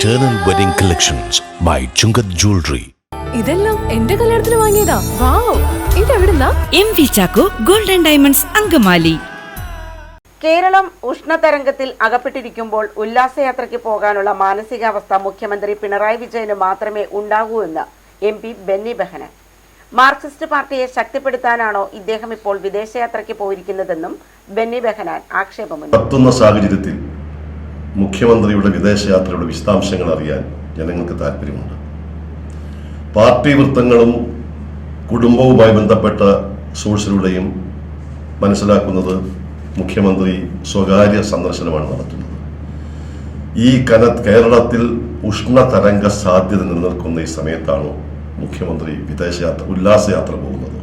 Eternal Wedding Collections by Chungath Jewelry. ഇതെല്ലാം എന്റെ കല്യാണത്തിന് വാങ്ങിയതാ. Wow. ഇതെവിടുന്നാ? M V Chacko golden diamonds Angamaly. Keralam ഉഷ്ണതരംഗത്തിൽ അകപ്പെട്ടിരിക്കുമ്പോൾ ഉല്ലാസയാത്രയ്ക്ക് പോകാനുള്ള മാനസികാവസ്ഥ മുഖ്യമന്ത്രി പിണറായി വിജയന് മാത്രമേ ഉണ്ടാകൂ എന്ന് M P Benny Behanan Marxist പാർട്ടിയെ ശക്തിപ്പെടുത്താനാണോ ഇദ്ദേഹം ഇപ്പോൾ വിദേശയാത്രയ്ക്ക് പോയിരിക്കുന്നതെന്നും ബെന്നി ബെഹനാൻ ആക്ഷേപമുന്നയിച്ചു സാഹചര്യത്തിൽ മുഖ്യമന്ത്രിയുടെ വിദേശയാത്രയുടെ വിശദാംശങ്ങൾ അറിയാൻ ജനങ്ങൾക്ക് താല്പര്യമുണ്ട് പാർട്ടി വൃത്തങ്ങളും കുടുംബവുമായി ബന്ധപ്പെട്ട സോഴ്സിലൂടെയും മനസ്സിലാക്കുന്നത് മുഖ്യമന്ത്രി സ്വകാര്യ സന്ദർശനമാണ് നടത്തുന്നത്. ഈ കന കേരളത്തിൽ ഉഷ്ണതരംഗ സാധ്യത നിലനിൽക്കുന്ന ഈ സമയത്താണ് മുഖ്യമന്ത്രി വിദേശയാത്ര ഉല്ലാസയാത്ര പോകുന്നത്.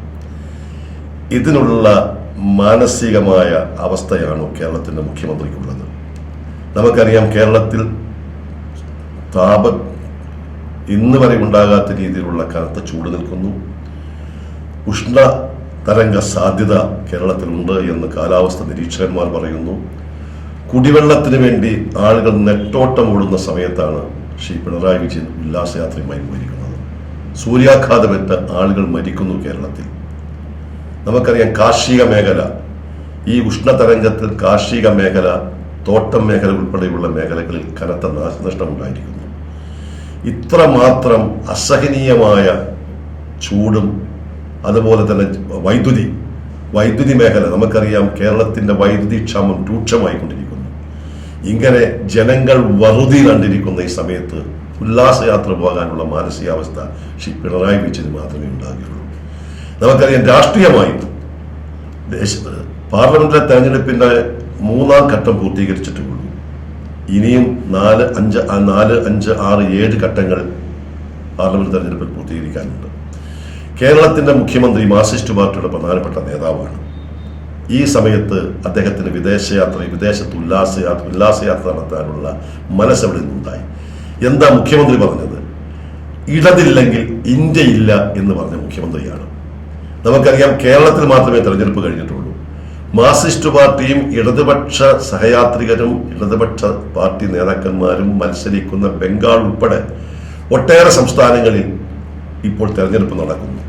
ഇതിനുള്ള മാനസികമായ അവസ്ഥയാണ് കേരളത്തിന്റെ മുഖ്യമന്ത്രിക്കുള്ളത്. നമുക്കറിയാം കേരളത്തിൽ താപ ഇന്ന് വരെ ഉണ്ടാകാത്ത രീതിയിലുള്ള കനത്ത ചൂട് നിൽക്കുന്നു. ഉഷ്ണ തരംഗ സാധ്യത കേരളത്തിലുണ്ട് എന്ന് കാലാവസ്ഥ നിരീക്ഷകന്മാർ പറയുന്നു. കുടിവെള്ളത്തിന് വേണ്ടി ആളുകൾ നെട്ടോട്ടം ഓടുന്ന സമയത്താണ് ശ്രീ പിണറായി വിജയൻ ഉല്ലാസയാത്രയുമായി പോയിരിക്കുന്നത് സൂര്യാഘാതമേറ്റ ആളുകൾ മരിക്കുന്നു കേരളത്തിൽ. നമുക്കറിയാം കാർഷിക മേഖല ഈ ഉഷ്ണതരംഗത്തിൽ കാർഷിക മേഖല തോട്ടം മേഖല ഉൾപ്പെടെയുള്ള മേഖലകളിൽ കനത്ത നാശനഷ്ടം ഉണ്ടായിരിക്കുന്നു ഇത്രമാത്രം അസഹനീയമായ ചൂടും അതുപോലെ തന്നെ വൈദ്യുതി വൈദ്യുതി മേഖല നമുക്കറിയാം കേരളത്തിന്റെ വൈദ്യുതി ക്ഷാമം രൂക്ഷമായിക്കൊണ്ടിരിക്കുന്നു. ഇങ്ങനെ ജനങ്ങൾ വറുതി കണ്ടിരിക്കുന്ന ഈ സമയത്ത് ഉല്ലാസയാത്ര പോകാനുള്ള മാനസികാവസ്ഥ ശ്രീ പിണറായി വിജയന് മാത്രമേ ഉണ്ടാകുകയുള്ളൂ. നമുക്കറിയാം രാഷ്ട്രീയമായും പാർലമെന്റിലെ തെരഞ്ഞെടുപ്പിന്റെ മൂന്നാം ഘട്ടം പൂർത്തീകരിച്ചിട്ടുള്ളൂ ഇനിയും നാല് അഞ്ച് നാല് അഞ്ച് ആറ് ഏഴ് ഘട്ടങ്ങൾ പാർലമെന്റ് തെരഞ്ഞെടുപ്പിൽ പൂർത്തീകരിക്കാനുണ്ട്. കേരളത്തിന്റെ മുഖ്യമന്ത്രി മാർസിസ്റ്റ് പാർട്ടിയുടെ പ്രധാനപ്പെട്ട നേതാവാണ് ഈ സമയത്ത് അദ്ദേഹത്തിന് വിദേശയാത്ര വിദേശത്ത് ഉല്ലാസയാത്ര ഉല്ലാസയാത്ര നടത്താനുള്ള മനസ്സെവിടെ നിന്നുണ്ടായി? എന്താ മുഖ്യമന്ത്രി പറഞ്ഞത്? ഇടതില്ലെങ്കിൽ ഇന്ത്യയില്ല എന്ന് പറഞ്ഞ മുഖ്യമന്ത്രിയാണ്. നമുക്കറിയാം കേരളത്തിൽ മാത്രമേ തെരഞ്ഞെടുപ്പ് കഴിഞ്ഞിട്ടുള്ളൂ. മാർക്സിസ്റ്റ് പാർട്ടിയും ഇടതുപക്ഷ സഹയാത്രികരും ഇടതുപക്ഷ പാർട്ടി നേതാക്കന്മാരും മത്സരിക്കുന്ന ബംഗാൾ ഉൾപ്പെടെ ഒട്ടേറെ സംസ്ഥാനങ്ങളിൽ ഇപ്പോൾ തെരഞ്ഞെടുപ്പ് നടക്കുന്നു.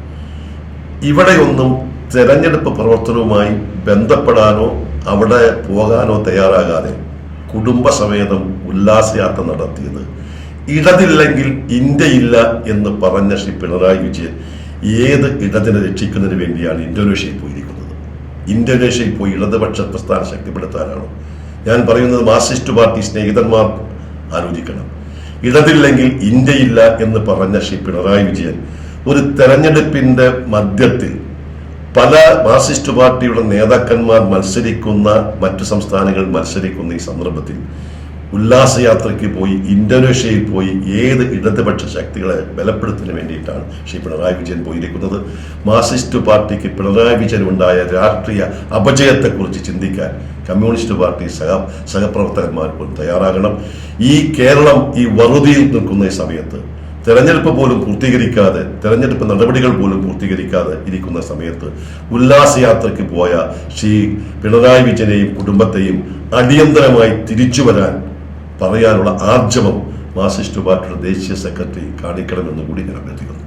ഇവിടെയൊന്നും തെരഞ്ഞെടുപ്പ് പ്രവർത്തനവുമായി ബന്ധപ്പെടാനോ അവിടെ പോകാനോ തയ്യാറാകാതെ കുടുംബസമേതം ഉല്ലാസയാത്ര നടത്തിയത്. ഇടതില്ലെങ്കിൽ ഇന്ത്യയില്ല എന്ന് പറഞ്ഞ ശ്രീ പിണറായി വിജയൻ ഏത് ഇടതിനെ രക്ഷിക്കുന്നതിന് വേണ്ടിയാണ് ഇന്തോനേഷ്യയിൽ പോയിരിക്കുന്നത് ഇന്തോനേഷ്യയിൽ പോയി ഇടതുപക്ഷ പ്രസ്ഥാനം ശക്തിപ്പെടുത്താനാണ്? ഞാൻ പറയുന്നത് മാർക്സിസ്റ്റ് പാർട്ടി സ്നേഹിതന്മാർ ആലോചിക്കണം. ഇടതില്ലെങ്കിൽ ഇന്ത്യയില്ല എന്ന് പറഞ്ഞ ശ്രീ പിണറായി വിജയൻ ഒരു തെരഞ്ഞെടുപ്പിന്റെ മധ്യത്തിൽ പല മാർക്സിസ്റ്റ് പാർട്ടിയുടെ നേതാക്കന്മാർ മത്സരിക്കുന്ന മറ്റു സംസ്ഥാനങ്ങൾ മത്സരിക്കുന്ന ഈ സന്ദർഭത്തിൽ ഉല്ലാസയാത്രയ്ക്ക് പോയി ഇന്തോനേഷ്യയിൽ പോയി ഏത് ഇടതുപക്ഷ ശക്തികളെ ബലപ്പെടുത്തുന്നതിന് വേണ്ടിയിട്ടാണ് ശ്രീ പിണറായി വിജയൻ പോയിരിക്കുന്നത്. മാർസിസ്റ്റ് പാർട്ടിക്ക് പിണറായി വിജയൻ ഉണ്ടായ രാഷ്ട്രീയ അപജയത്തെക്കുറിച്ച് ചിന്തിക്കാൻ കമ്മ്യൂണിസ്റ്റ് പാർട്ടി സഹ സഹപ്രവർത്തകന്മാർ പോലും തയ്യാറാകണം. ഈ കേരളം ഈ വറുതിയിൽ നിൽക്കുന്ന ഈ സമയത്ത് തെരഞ്ഞെടുപ്പ് പോലും പൂർത്തീകരിക്കാതെ തെരഞ്ഞെടുപ്പ് നടപടികൾ പോലും പൂർത്തീകരിക്കാതെ ഇരിക്കുന്ന സമയത്ത് ഉല്ലാസയാത്രയ്ക്ക് പോയ ശ്രീ പിണറായി വിജയനെയും കുടുംബത്തെയും അടിയന്തരമായി തിരിച്ചു വരാൻ പറയാനുള്ള ആർജവം മാസിസ്റ്റ് പാർട്ടിയുടെ ദേശീയ സെക്രട്ടറി കാണിക്കണമെന്ന് കൂടി ഞാൻ അഭ്യർത്ഥിക്കുന്നു.